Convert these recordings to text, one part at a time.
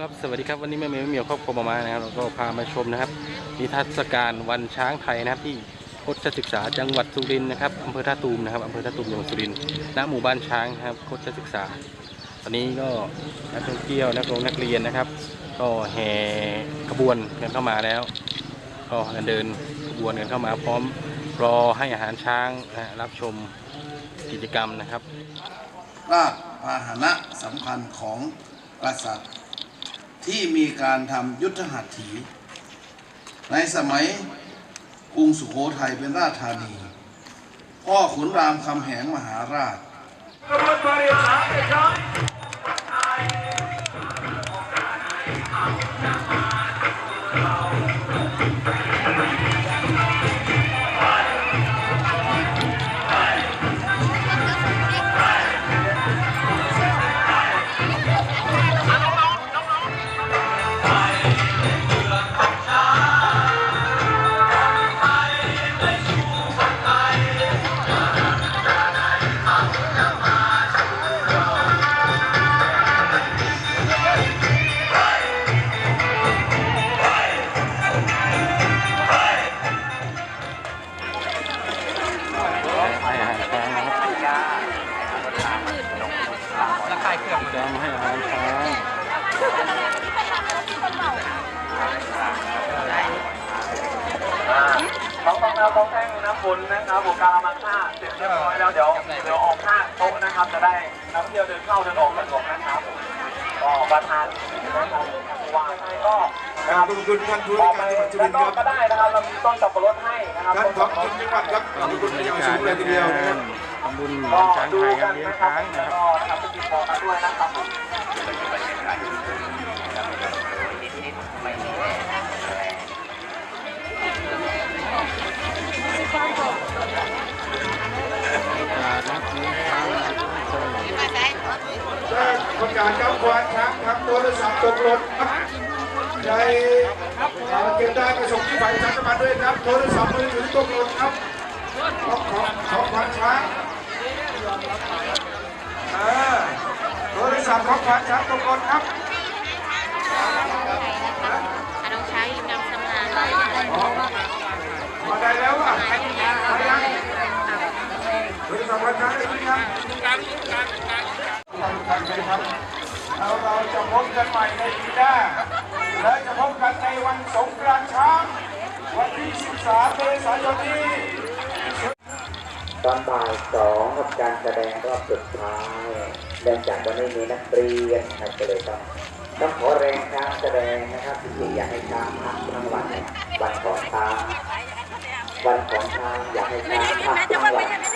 ครับสวัสดีครับวันนี้แม่เมย์แม่เมียวครอบครัวมามานะครับเราก็พามาชมนะครับนิทรรศการวันช้างไทยนะครับที่โคชศึกษาจังหวัดสุรินทร์นะครับอำเภอท่าตูมนะครับอำเภอท่าตูมจังหวัดสุรินทร์ณหมู่บ้านช้างนะครับโคชศึกษา ตอนนี้ก็นักท่องเที่ยวนักเรียนนักเรียนนะครับ ก็แห่ขบวนกันเข้ามาแล้ว ก็เดินขบวนกันเข้ามาพร้อมรอให้อาหารช้างรับชมกิจกรรมนะครับราชพาหนะสำคัญของกษัตริย์ ที่มีการทำยุทธหัตถี ในสมัยกรุงสุโขทัยเป็นราชธานี พ่อขุนรามคำแหงมหาราช น้องต้องน้ำต้องแท่งน้ำฝนนะครับผมการมังค่าเสร็จเรียบร้อยแล้วเดี๋ยวเดี๋ยวออกค่าโต๊ะนะครับ จะได้นักท่องเที่ยวเดินเข้าเดินออกสะดวกนะครับก็ประธานนะครับผู้ว่าให้ก็นะครับขอบคุณท่านผู้อว่าอกไปการจังหวัดสุริด้านนทร์ครับนอกก็ได้นะครับเรามีต้นสับปะรดให้นะครับท่านต้นขอสับบปะรคุณดจังหวัดครับขอบคุณเป็นอย่างสูงเลยทีเดียวนะครับทำบุญก็ช้างดูไทยคกัรับนเลี้ยงนะครับช้างนะแล้วครับก็นะครับติดต่อมาด้วยนะครับ ประกาศครับควานช้างครับโทรศัพท์ตกหล่นครับใครเอ่อเก็บได้ประส่งที่ฝ่ายประชาสัมพันธ์ด้วยครับโทรศัพท์มือถือตกหล่นครับของของของควานช้างโทรศัพท์ของควานช้างตกหล่นครับ น้องช้างนำสำนาน มาได้แล้วอะมายังโทรศัพท์ควานช้างได้ยินยังครับ เราเราจะพบกันใหม่ในปีหน้า และจะพบกันในวันสงกรานต์ช้างวันที่ 13เมษายนนี้ตอนบ่ายสองครับการแสดงรอบสุดท้ายเนื่องจากวันนี้มีนักเรียนนะครับก็เลยต้องต้องขอแรงช้างแสดงนะครับที่อยากให้ช้างพักทั้งวันวันของช้างวันของช้างอยากให้ช้างพักทั้งวันแต่มีน้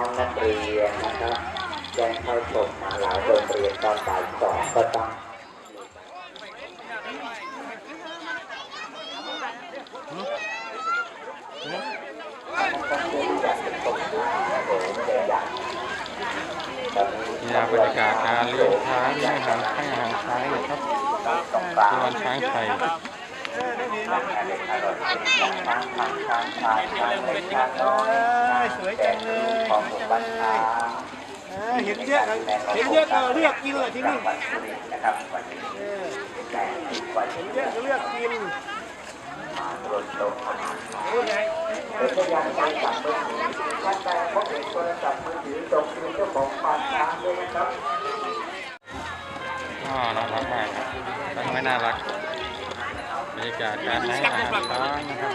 องนักเรียนนะครับแจ้งเข้าชมมาหลายโรงเรียนตอนบ่ายสองก็ต้องนี่บรรยากาศการเลี้ยงช้างให้อาหารให้อาหารช้างนะครับที่วันช้างไทย สวยจังเลยของหมู่บ้านช้างเห็นเยอะเห็นเยอะก็เลือกกินเลยที่นี่นะครับวันนี้เห็นเยอะก็เลือกกินเป็นพยานการจับมือถือท่านใดพบเห็นโทรศัพท์มือถือตกเป็นเจ้าของความช้างด้วยนะครับอ๋อน่ารักมากครับตั้งไว้น่ารัก บรรยากาศการให้อาหารร้านนะครับ